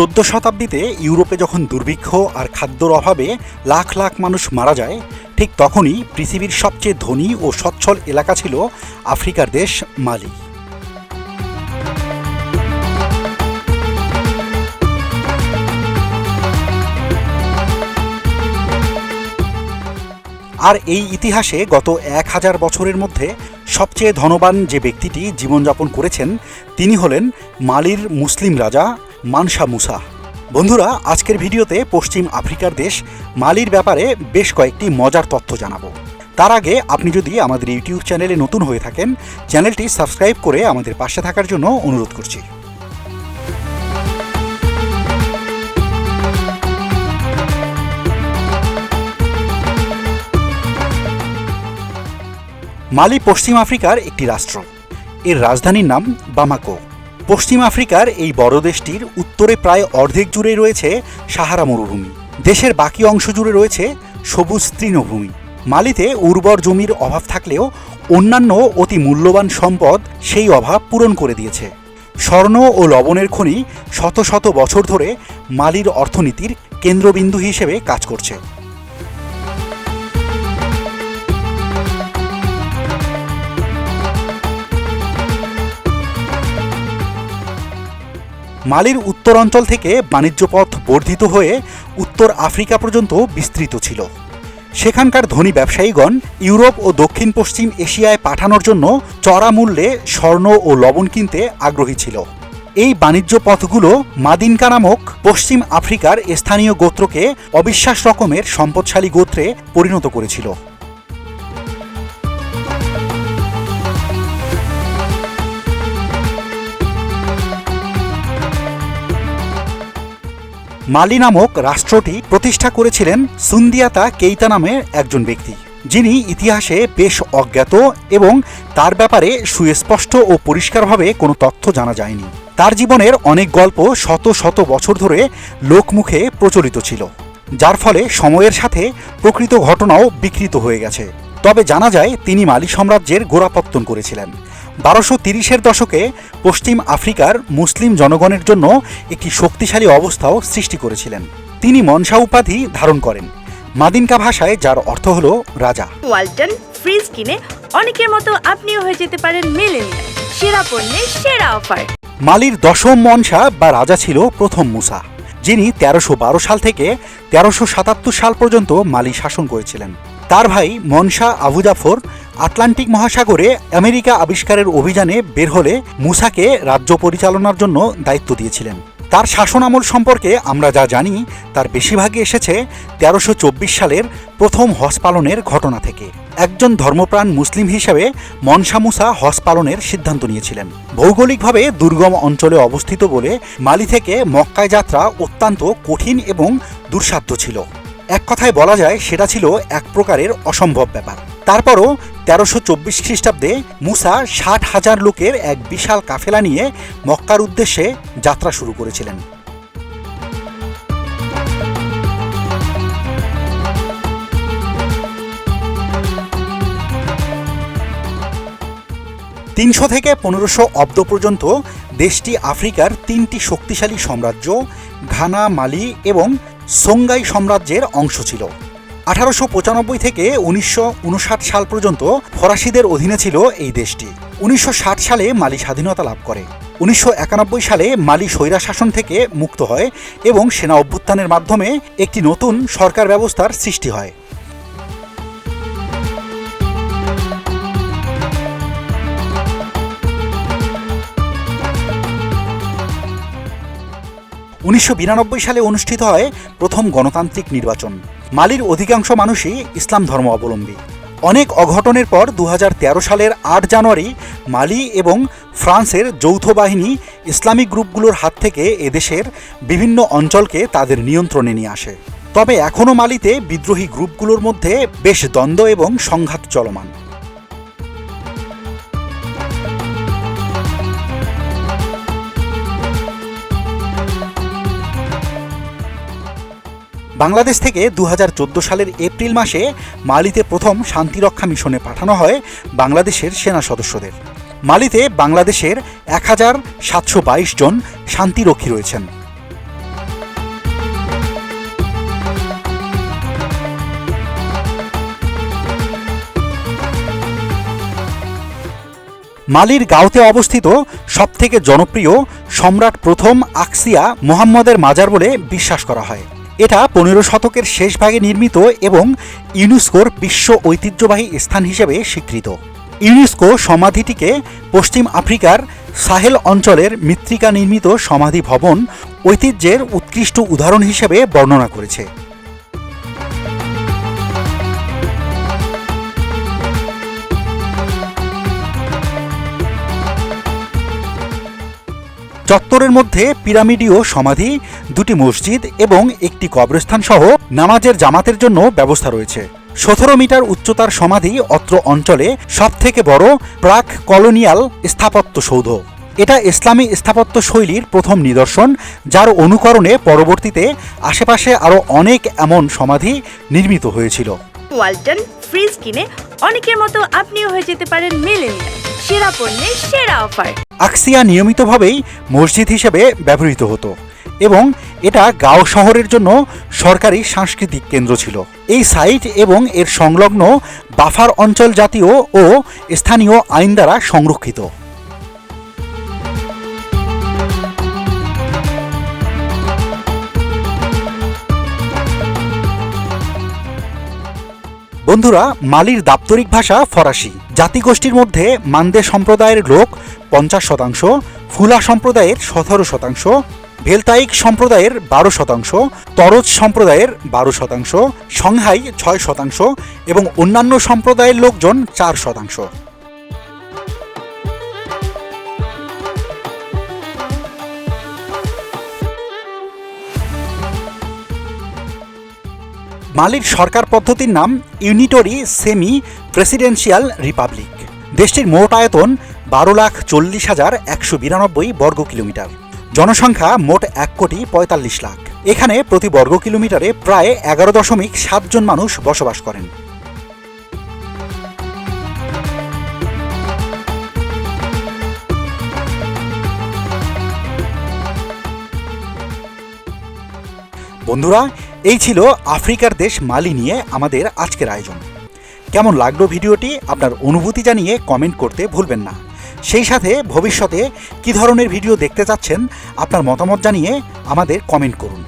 চোদ্দ শতাব্দীতে ইউরোপে যখন দুর্ভিক্ষ আর খাদ্যর অভাবে লাখ লাখ মানুষ মারা যায়, ঠিক তখনই পৃথিবীর সবচেয়ে ধনী ও সচ্ছল এলাকা ছিল আফ্রিকার দেশ মালি। আর এই ইতিহাসে গত এক হাজার বছরের মধ্যে সবচেয়ে ধনবান যে ব্যক্তিটি জীবনযাপন করেছেন, তিনি হলেন মালির মুসলিম রাজা মানসা মুসা। বন্ধুরা, আজকের ভিডিওতে পশ্চিম আফ্রিকার দেশ মালির ব্যাপারে বেশ কয়েকটি মজার তথ্য জানাব। তার আগে আপনি যদি আমাদের ইউটিউব চ্যানেলে নতুন হয়ে থাকেন, চ্যানেলটি সাবস্ক্রাইব করে আমাদের পাশে থাকার জন্য অনুরোধ করছি। মালি পশ্চিম আফ্রিকার একটি রাষ্ট্র। এর রাজধানীর নাম বামাকো। পশ্চিম আফ্রিকার এই বড় দেশটির উত্তরে প্রায় অর্ধেক জুড়ে রয়েছে সাহারা মরুভূমি। দেশের বাকি অংশ জুড়ে রয়েছে সবুজ তৃণভূমি। মালিতে উর্বর জমির অভাব থাকলেও অন্যান্য অতি মূল্যবান সম্পদ সেই অভাব পূরণ করে দিয়েছে। স্বর্ণ ও লবণের খনি শত শত বছর ধরে মালির অর্থনীতির কেন্দ্রবিন্দু হিসেবে কাজ করছে। মালির উত্তর অঞ্চল থেকে বাণিজ্য পথ বর্ধিত হয়ে উত্তর আফ্রিকা পর্যন্ত বিস্তৃত ছিল। সেখানকার ধনী ব্যবসায়ীগণ ইউরোপ ও দক্ষিণ পশ্চিম এশিয়ায় পাঠানোর জন্য চড়া মূল্যে স্বর্ণ ও লবণ কিনতে আগ্রহী ছিল। এই বাণিজ্য পথগুলো মাদিনকা নামক পশ্চিম আফ্রিকার স্থানীয় গোত্রকে অবিশ্বাস রকমের সম্পদশালী গোত্রে পরিণত করেছিল। মালি নামক রাষ্ট্রটি প্রতিষ্ঠা করেছিলেন সুন্দিয়াতা কেইতা নামে একজন ব্যক্তি। যিনি ইতিহাসে বেশ অজ্ঞাত এবং তার ব্যাপারে সুস্পষ্ট ও পরিষ্কারভাবে কোনো তথ্য জানা যায়নি। তার জীবনের অনেক গল্প শত শত বছর ধরে লোকমুখে প্রচলিত ছিল, যার ফলে সময়ের সাথে প্রকৃত ঘটনাও বিকৃত হয়ে গেছে। তবে জানা যায়, তিনি মালি সাম্রাজ্যের গোড়াপত্তন করেছিলেন। বারোশো তিরিশের দশকে পশ্চিম আফ্রিকার মুসলিম জনগণের জন্য একটি শক্তিশালী অবস্থাও সৃষ্টি করেছিলেন। তিনি মনসা উপাধি ধারণ করেন। মাদিনকা ভাষায় যার অর্থ হল রাজা। ওয়ালটন ফ্রিজ কিনে অনেকের মতো আপনিও হয়ে যেতে পারেন মেলেনিয়া সেরা পণ্যের সেরা অফার। মালির দশম মনসা বা রাজা ছিল প্রথম মুসা যিনি তেরোশো বারো সাল থেকে তেরোশো সাতাত্তর সাল পর্যন্ত মালি শাসন করেছিলেন। তার ভাই মনসা আবু জাফর আটলান্টিক মহাসাগরে আমেরিকা আবিষ্কারের অভিযানে বের হলে মুসাকে রাজ্য পরিচালনার জন্য দায়িত্ব দিয়েছিলেন। তার শাসনামল সম্পর্কে আমরা যা জানি, তার বেশিরভাগই এসেছে তেরোশো সালের প্রথম হজ পালনের ঘটনা থেকে। একজন ধর্মপ্রাণ মুসলিম হিসেবে মনসা মুসা হজ পালনের সিদ্ধান্ত নিয়েছিলেন। ভৌগোলিকভাবে দুর্গম অঞ্চলে অবস্থিত বলে মালি থেকে মক্কায় যাত্রা অত্যন্ত কঠিন এবং দুঃসাধ্য ছিল। এক কথায় বলা যায়, সেটা ছিল এক প্রকারের অসম্ভব ব্যাপার। তারপরও তেরোশো চব্বিশ খ্রিস্টাব্দে মুসা ষাট হাজার লোকের এক বিশাল কাফেলা নিয়ে মক্কার উদ্দেশ্যে যাত্রা শুরু করেছিলেন। তিনশো থেকে পনেরোশো অব্দ পর্যন্ত দেশটি আফ্রিকার তিনটি শক্তিশালী সাম্রাজ্য, ঘানা, মালি এবং সোঙ্গাই সাম্রাজ্যের অংশ ছিল। আঠারোশো পঁচানব্বই থেকে উনিশশো উনষাট সাল পর্যন্ত ফরাসিদের অধীনে ছিল এই দেশটি। উনিশশো ষাট সালে মালি স্বাধীনতা লাভ করে। উনিশশো একানব্বই সালে মালি স্বৈরা শাসন থেকে মুক্ত হয় এবং সেনা অভ্যুত্থানের মাধ্যমে একটি নতুন সরকার ব্যবস্থার সৃষ্টি হয়। উনিশশো বিরানব্বই সালে অনুষ্ঠিত হয় প্রথম গণতান্ত্রিক নির্বাচন। মালির অধিকাংশ মানুষই ইসলাম ধর্ম অবলম্বী। অনেক অঘটনের পর দু হাজার তেরো সালের আট জানুয়ারি মালি এবং ফ্রান্সের যৌথ বাহিনী ইসলামিক গ্রুপগুলোর হাত থেকে এদেশের বিভিন্ন অঞ্চলকে তাদের নিয়ন্ত্রণে নিয়ে আসে। তবে এখনও মালিতে বিদ্রোহী গ্রুপগুলোর মধ্যে বেশ দ্বন্দ্ব এবং সংঘাত চলমান। বাংলাদেশ থেকে দু হাজার চোদ্দ সালের এপ্রিল মাসে মালিতে প্রথম শান্তিরক্ষা মিশনে পাঠানো হয় বাংলাদেশের সেনা সদস্যদের। মালিতে বাংলাদেশের এক হাজার সাতশো বাইশ জন শান্তিরক্ষী রয়েছেন। মালির গাঁওতে অবস্থিত সবথেকে জনপ্রিয় সম্রাট প্রথম আকসিয়া মোহাম্মদের মাজার বলে বিশ্বাস করা হয়। এটা পনেরো শতকের শেষ ভাগে নির্মিত এবং ইউনেস্কোর বিশ্ব ঐতিহ্যবাহী স্থান হিসেবে স্বীকৃত। ইউনেস্কো সমাধিটিকে পশ্চিম আফ্রিকার সাহেল অঞ্চলের মৃত্তিকা নির্মিত সমাধি ভবন ঐতিহ্যের উৎকৃষ্ট উদাহরণ হিসেবে বর্ণনা করেছে। চত্বরের মধ্যে পিরামিডীয় সমাধি, দুটি মসজিদ এবং একটি কবরস্থান সহ নামাজের জামাতের জন্য ব্যবস্থা রয়েছে। সতেরো মিটার উচ্চতার সমাধি অত্র অঞ্চলে সবথেকে বড় প্রাক কলোনিয়াল স্থাপত্য সৌধ। এটা ইসলামী স্থাপত্য শৈলীর প্রথম নিদর্শন, যার অনুকরণে পরবর্তীতে আশেপাশে আরও অনেক এমন সমাধি নির্মিত হয়েছিল। ওয়ালটন ফ্রিজ কিনে অনেকের মতো আপনিও হয়ে যেতে পারেন মেলেনিয়া সেরা পণ্যের সেরা অফার। আকসিয়া নিয়মিতভাবেই মসজিদ হিসেবে ব্যবহৃত হতো এবং এটা গাঁও শহরের জন্য সরকারি সাংস্কৃতিক কেন্দ্র ছিল। এই সাইট এবং এর সংলগ্ন বাফার অঞ্চল জাতীয় ও স্থানীয় আইন দ্বারা সংরক্ষিত। বন্ধুরা, মালির দাপ্তরিক ভাষা ফরাসি। জাতিগোষ্ঠীর মধ্যে মান্দে সম্প্রদায়ের লোক পঞ্চাশ শতাংশ, ফুলা সম্প্রদায়ের সতেরো শতাংশ, ভেলতাইক সম্প্রদায়ের বারো শতাংশ, তরজ সম্প্রদায়ের বারো শতাংশ, সংহাই ছয় শতাংশ এবং অন্যান্য সম্প্রদায়ের লোকজন চার শতাংশ। মালির সরকার পদ্ধতির নাম ইউনিটরি সেমি প্রেসিডেন্সিয়াল রিপাবলিক। দেশটির মোট আয়তন বারো লাখ চল্লিশ হাজার একশো বিরানব্বই বর্গ কিলোমিটার। জনসংখ্যা মোট এক কোটি পঁয়তাল্লিশ লাখ। এখানে প্রতি বর্গ কিলোমিটারে প্রায় এগারো দশমিক সাত জন মানুষ বসবাস করেন। বন্ধুরা এই ছিল আফ্রিকার দেশ মালি নিয়ে আমাদের আজকের আয়োজন। কেমন লাগল ভিডিওটি? আপনার অনুভূতি জানিয়ে কমেন্ট করতে ভুলবেন না। সেই সাথে ভবিষ্যতে কি ধরনের ভিডিও দেখতে চাচ্ছেন, আপনার মতামত জানিয়ে আমাদের কমেন্ট করুন।